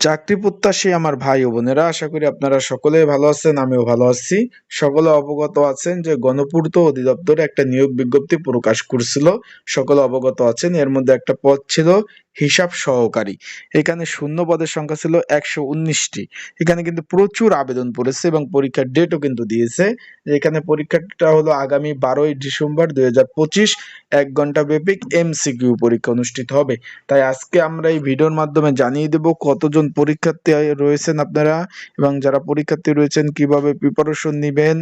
চাকরি প্রত্যাশী আমার ভাই ও বোনেরা, আশা করি আপনারা সকলেই ভালো আছেন, আমিও ভালো আছি। সকলে অবগত আছেন যে গণপূর্ত অধিদপ্তর একটা নিয়োগ বিজ্ঞপ্তি প্রকাশ করছিল। সকলে অবগত আছেন, এর মধ্যে একটা পদ ছিল হিসাব সহকারী। এখানে শূন্য পদের সংখ্যা ছিল একশো উনিশটি। এখানে কিন্তু প্রচুর আবেদন পড়েছে এবং পরীক্ষার ডেটও কিন্তু দিয়েছে। এখানে পরীক্ষাটা হলো আগামী বারোই ডিসেম্বর দুই এক ঘণ্টা ব্যাপিক এমসিকিউ পরীক্ষা অনুষ্ঠিত হবে। তাই আজকে আমরা এই ভিডিওর মাধ্যমে জানিয়ে দেব কতজন পরীক্ষার্থী রয়েছেন আপনারা এবং যারা পরীক্ষার্থী রয়েছেন, কীভাবে প্রিপারেশন নেবেন,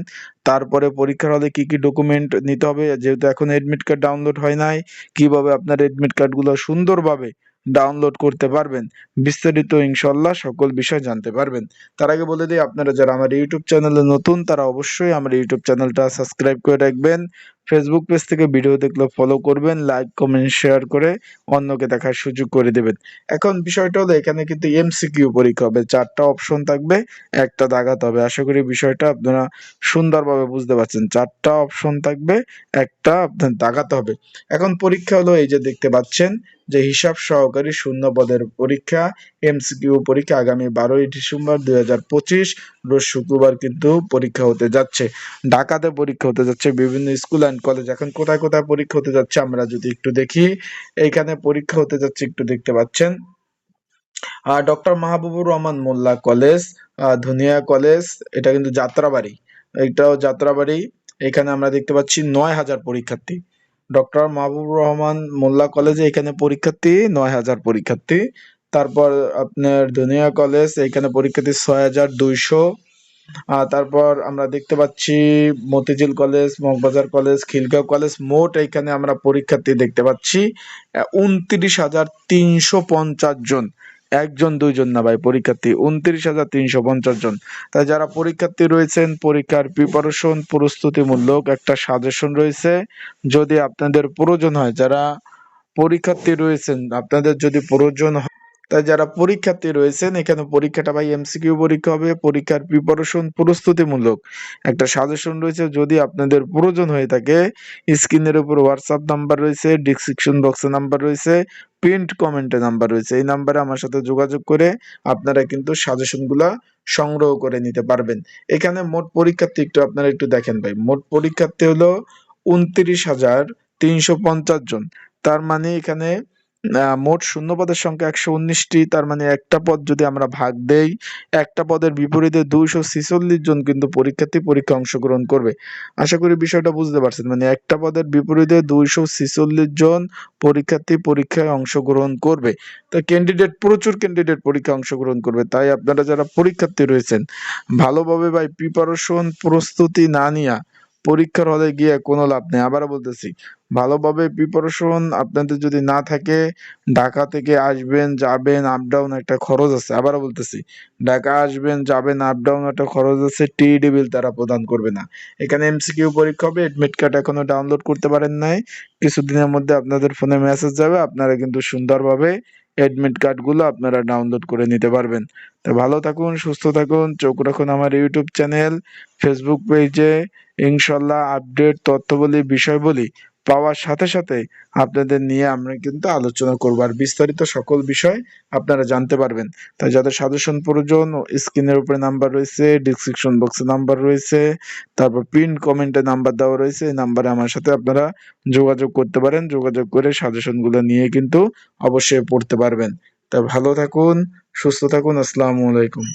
তারপরে পরীক্ষার হলে কি কি ডকুমেন্ট নিতে হবে, যেহেতু এখন এডমিট কার্ড ডাউনলোড হয় নাই, কীভাবে আপনার এডমিট কার্ডগুলো সুন্দরভাবে ডাউনলোড করতে পারবেন, বিস্তারিত ইনশাল্লাহ সকল বিষয় জানতে পারবেন। তার আগে বলে দিই, আপনারা যারা আমার ইউটিউব চ্যানেলে নতুন, তারা অবশ্যই আমার ইউটিউব চ্যানেলটা সাবস্ক্রাইব করে রাখবেন। ফেসবুক পেজ থেকে ভিডিও দেখলে ফলো করবেন লাইক কমেন্ট শেয়ার করে অন্যকে দেখার সুযোগ করে দেবেন। এখন বিষয়টা হলো এখানে কিন্তু এমসিকিউ পরীক্ষা হবে, চারটা অপশন থাকবে, একটা দাগাতে হবে। আশা করি বিষয়টা আপনারা সুন্দরভাবে বুঝতে পারছেন। চারটা অপশন থাকবে, একটা আপনার দাগাতে হবে। এখন পরীক্ষা হলো এই যে দেখতে পাচ্ছেন যে হিসাব সহকারী শূন্য পদের পরীক্ষা এমসিকিউ পরীক্ষা আগামী বারোই ডিসেম্বর দুই হাজার পঁচিশ। শুক্রবার কিন্তু পরীক্ষা হতে যাচ্ছে। ঢাকাতে পরীক্ষা হতে যাচ্ছে বিভিন্ন স্কুল অ্যান্ড কলেজ এখন কোথায় কোথায় পরীক্ষা হতে যাচ্ছে আমরা যদি একটু দেখি, এইখানে পরীক্ষা হতে যাচ্ছে একটু দেখতে পাচ্ছেন। Doctor Mahbubur Rahman Molla college Dhunia college, এটা কিন্তু যাত্রাবাড়ি। এটাও যাত্রাবাড়ি। এখানে আমরা দেখতে পাচ্ছি নয় হাজার পরীক্ষার্থী। ডক্টর মাহবুবুর রহমান মোল্লা কলেজে এখানে পরীক্ষার্থী নয় হাজার পরীক্ষার্থী। তারপর আপনার দুনিয়া কলেজ এখানে পরীক্ষার্থী ছয় হাজার দুইশো। তারপর আমরা দেখতে পাচ্ছি Motijheel college Moghbazar college Khilgaon college মোট এখানে আমরা পরীক্ষার্থী দেখতে পাচ্ছি উনত্রিশ হাজার তিনশো পঞ্চাশ জন। একজন, দুইজন না ভাই, পরীক্ষার্থী। উনত্রিশ হাজার তিনশো পঞ্চাশ জন। তাই যারা পরীক্ষার্থী রয়েছেন, পরীক্ষার প্রিপারেশন প্রস্তুতিমূলক একটা সাজেশন রয়েছে। যদি আপনাদের প্রয়োজন হয়, যারা পরীক্ষার্থী রয়েছেন, আপনাদের যদি প্রয়োজন হয় তাই যারা পরীক্ষার্থী রয়েছেন, এখানে পরীক্ষাটা ভাই এমসিকিউ পরীক্ষা হবে। পরীক্ষার প্রিপারেশন প্রস্তুতিমূলক একটা সাজেশন রয়েছে। যদি আপনাদের প্রয়োজন হয়ে থাকে, স্ক্রিনের উপর হোয়াটসঅ্যাপ নাম্বার রয়েছে ডিসক্রিপশন বক্সে নাম্বার রয়েছে প্রিন্ট কমেন্টে নাম্বার রয়েছে। এই নাম্বারে আমার সাথে যোগাযোগ করে আপনারা কিন্তু সাজেশনগুলা সংগ্রহ করে নিতে পারবেন। এখানে মোট পরীক্ষার্থী একটু আপনারা একটু দেখেন ভাই। মোট পরীক্ষার্থী হলো উনত্রিশ হাজার তিনশো পঞ্চাশ জন। তার মানে এখানে মোট শূন্য পদের সংখ্যা একশো উনিশটি, তার মানে একটা পদ যদি আমরা ভাগ দেই, একটা পদের বিপরীতে দুইশো ছিচল্লিশ জন কিন্তু পরীক্ষার্থী পরীক্ষা অংশগ্রহণ করবে। আশা করি বিষয়টা বুঝতে পারছেন। মানে একটা পদের বিপরীতে দুইশো ছিচল্লিশ জন পরীক্ষার্থী পরীক্ষায় অংশগ্রহণ করবে। তো ক্যান্ডিডেট প্রচুর ক্যান্ডিডেট পরীক্ষা অংশগ্রহণ করবে। তাই আপনারা যারা পরীক্ষার্থী রয়েছেন, ভালোভাবে ভাই প্রিপারেশন প্রস্তুতি না নিয়া পরীক্ষার হলে গিয়ে কোনো লাভ নেই। আবারও বলতেছি, ভালোভাবে প্রিপারেশন আপনাদের যদি না থাকে, ঢাকা থেকে আসবেন, যাবেন আপ ডাউন একটা খরচ আছে। আবারও বলতেছি, ঢাকা আসবেন, যাবেন আপ ডাউন একটা খরচ আছে টিইডি বিল তারা প্রদান করবে না। এখানে এমসিকিউ পরীক্ষা হবে এডমিট কার্ড এখনও ডাউনলোড করতে পারেন নাই। কিছুদিনের মধ্যে আপনাদের ফোনে মেসেজ যাবে, আপনারা কিন্তু সুন্দরভাবে এডমিট কার্ডগুলো আপনারা ডাউনলোড করে নিতে পারবেন। তো ভালো থাকুন, সুস্থ থাকুন, চোখ রাখুন আমার ইউটিউব চ্যানেল ফেসবুক পেজে ইনশাল্লাহ আপডেট তথ্য বলি বিষয় বলি পাওয়ার সাথে সাথে আপনাদের নিয়ে আমরা কিন্তু আলোচনা করব। আর বিস্তারিত সকল বিষয় আপনারা জানতে পারবেন। তাই যাদের সাজেশন প্রয়োজন স্ক্রিনের উপরে নাম্বার রয়েছে ডিসক্রিপশন বক্সে নাম্বার রয়েছে, তারপর পিন কমেন্টে নাম্বার দেওয়া রয়েছে, এই নাম্বারে আমার সাথে আপনারা যোগাযোগ করতে পারেন। যোগাযোগ করে সাজেশনগুলো নিয়ে কিন্তু অবশ্যই পড়তে পারবেন। তা ভালো থাকুন, সুস্থ থাকুন, আসসালামু আলাইকুম।